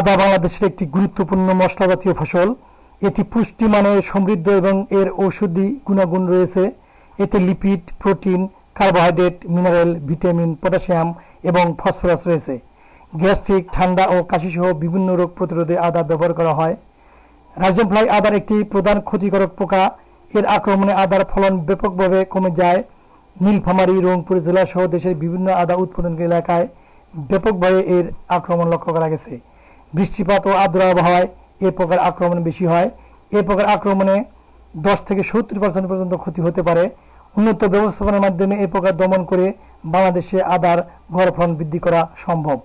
আদা বাংলাদেশের একটি গুরুত্বপূর্ণ মশলা জাতীয় ফসল। এটি পুষ্টিমানে সমৃদ্ধ এবং এর ঔষধি গুণাগুণ রয়েছে। এতে lipid, protein, carbohydrate, mineral, vitamin, potassium এবং ফসফরাস রয়েছে। গ্যাস্ট্রিক, ঠান্ডা ও কাশিসহ বিভিন্ন রোগ প্রতিরোধে আদা ব্যবহার করা হয়। রাইজম ফ্লাই আদার একটি প্রধান ক্ষতিকারক পোকা। এর আক্রমণে আদার ফলন ব্যাপকভাবে কমে যায়। নীলফামারী, রংপুর জেলা সহ দেশের বিভিন্ন আদা উৎপাদনকারী এলাকায় ব্যাপকভাবে এর আক্রমণ লক্ষ্য করা গেছে। বৃষ্টিপাত ও আর্দ্র আবহাওয়ায় এ প্রকার আক্রমণ বেশি হয়। এ প্রকার আক্রমণে দশ থেকে সত্তর পার্সেন্ট পর্যন্ত ক্ষতি হতে পারে। উন্নত ব্যবস্থাপনার মাধ্যমে এ প্রকার দমন করে বাংলাদেশে আদার গড় ফলন বৃদ্ধি করা সম্ভব।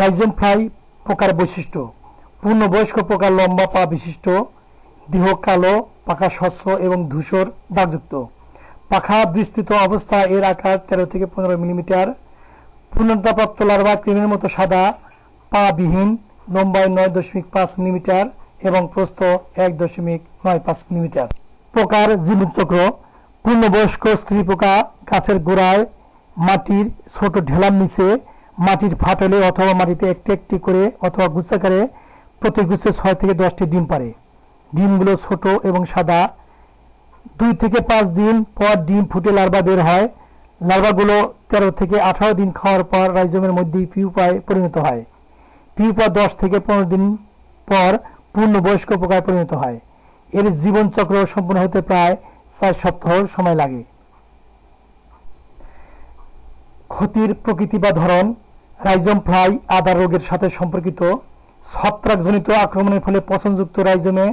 রাইজেন ফ্লাই পোকার বৈশিষ্ট্য। পূর্ণবয়স্ক পোকা লম্বা পা বিশিষ্ট, দেহ কালো পাকা স্বচ্ছ এবং ধূসর, দাগযুক্ত। পাখা বিস্তৃত অবস্থা এর আকার তেরো থেকে পনেরো মিলিমিটার। পূর্ণতাপ্রাপ্ত লার্ভা ক্রিমের মতো সাদা, পা বিহীন লম্বায় নয় দশমিক পাঁচ মিলিমিটার এবং প্রস্থ এক দশমিক নয় পাঁচ মিলিমিটার। পোকার জীবনচক্র পূর্ণবয়স্ক স্ত্রী পোকা, গাছের গোড়ায়, মাটির ছোট ঢেলার নিচে, মাটির ফাটলে অথবা মাটিতে একটি একটি করে অথবা গুচ্ছাকারে প্রতি গুচ্ছে ছয় থেকে দশটি ডিম পারে। ডিমগুলো ছোট এবং সাদা। দুই থেকে পাঁচ দিন পর ডিম ফুটে লার্ভা বের হয়। লার্ভাগুলো তেরো থেকে আঠারো দিন খাওয়ার পর রাইজমের মধ্যেই পিউপায় পরিণত হয়। পিউপা দশ থেকে পনেরো দিন পর পূর্ণবয়স্ক পোকায় পরিণত হয়। এর জীবনচক্র সম্পূর্ণ হতে প্রায় চার সপ্তাহ সময় লাগে। ক্ষতির প্রকৃতি বা ধরন, রাইজম ফ্লাই আদার রোগের সাথে সম্পর্কিত ছত্রাকজনিত আক্রমণের ফলে পচনযুক্ত রাইজমে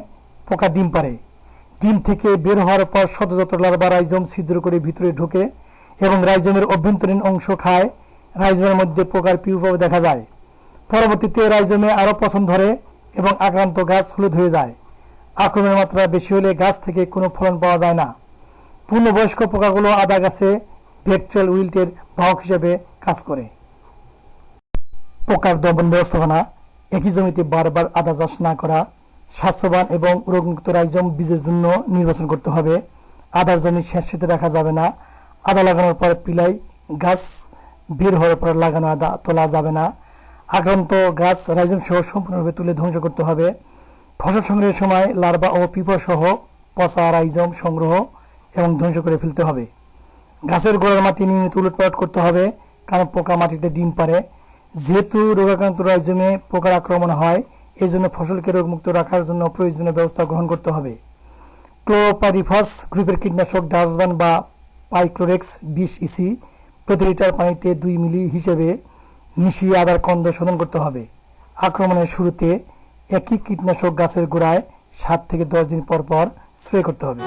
পোকা ডিম পারে। ডিম থেকে বের হওয়ার পর শতযত লার্ভা রাইজম ছিদ্র করে ভিতরে ঢোকে এবং রাইজমের অভ্যন্তরীণ অংশ খায়। রাইজমের মধ্যে পোকার পিউপাও দেখা যায়। পরবর্তীতে রাইজমে আরও পছন্দ ধরে এবং আক্রান্ত গাছ হলুদ হয়ে যায়। আক্রমণের মাত্রা বেশি হলে গাছ থেকে কোনো ফলন পাওয়া যায় না। পূর্ণবয়স্ক পোকাগুলো আদা গাছে ভেক্ট্রাল উইল্টের বাহক হিসেবে কাজ করে। পোকার দমন ব্যবস্থাপনা, একই জমিতে বারবার আদা চাষ না করা, স্বাস্থ্যবান এবং রোগমুক্ত রাইজম বীজের জন্য নির্বাচন করতে হবে। আদার জমি স্যাঁতস্যাঁতে রাখা যাবে না। আদা লাগানোর পর পিলাই গাছ বের হওয়ার পর লাগানো আদা তোলা যাবে না। আক্রান্ত গাছ রাইজম সহ সম্পূর্ণভাবে তুলে ধ্বংস করতে হবে। ফসল সংগ্রহের সময় লার্ভা ও পিঁপড় সহ পচা রাইজম সংগ্রহ এবং ধ্বংস করে ফেলতে হবে। গাছের গোড়ার মাটি নিয়মিত উলটপালট করতে হবে, কারণ পোকা মাটিতে ডিম পারে। যেহেতু রোগাক্রান্ত রাইজমে পোকার আক্রমণ হয় এই জন্য ফসলকে রোগমুক্ত রাখার জন্য প্রয়োজনীয় ব্যবস্থা গ্রহণ করতে হবে। ক্লোপারিফাস গ্রুপের কীটনাশক ডাসবান বা পাইক্লোরেক্স বিশ ইসি প্রতি লিটার পানিতে দুই মিলি হিসেবে মিশিয়ে আবার কন্দ শোধন করতে হবে। আক্রমণের শুরুতে একই কীটনাশক গাছের গোড়ায় সাত থেকে দশ দিন পর পর স্প্রে করতে হবে।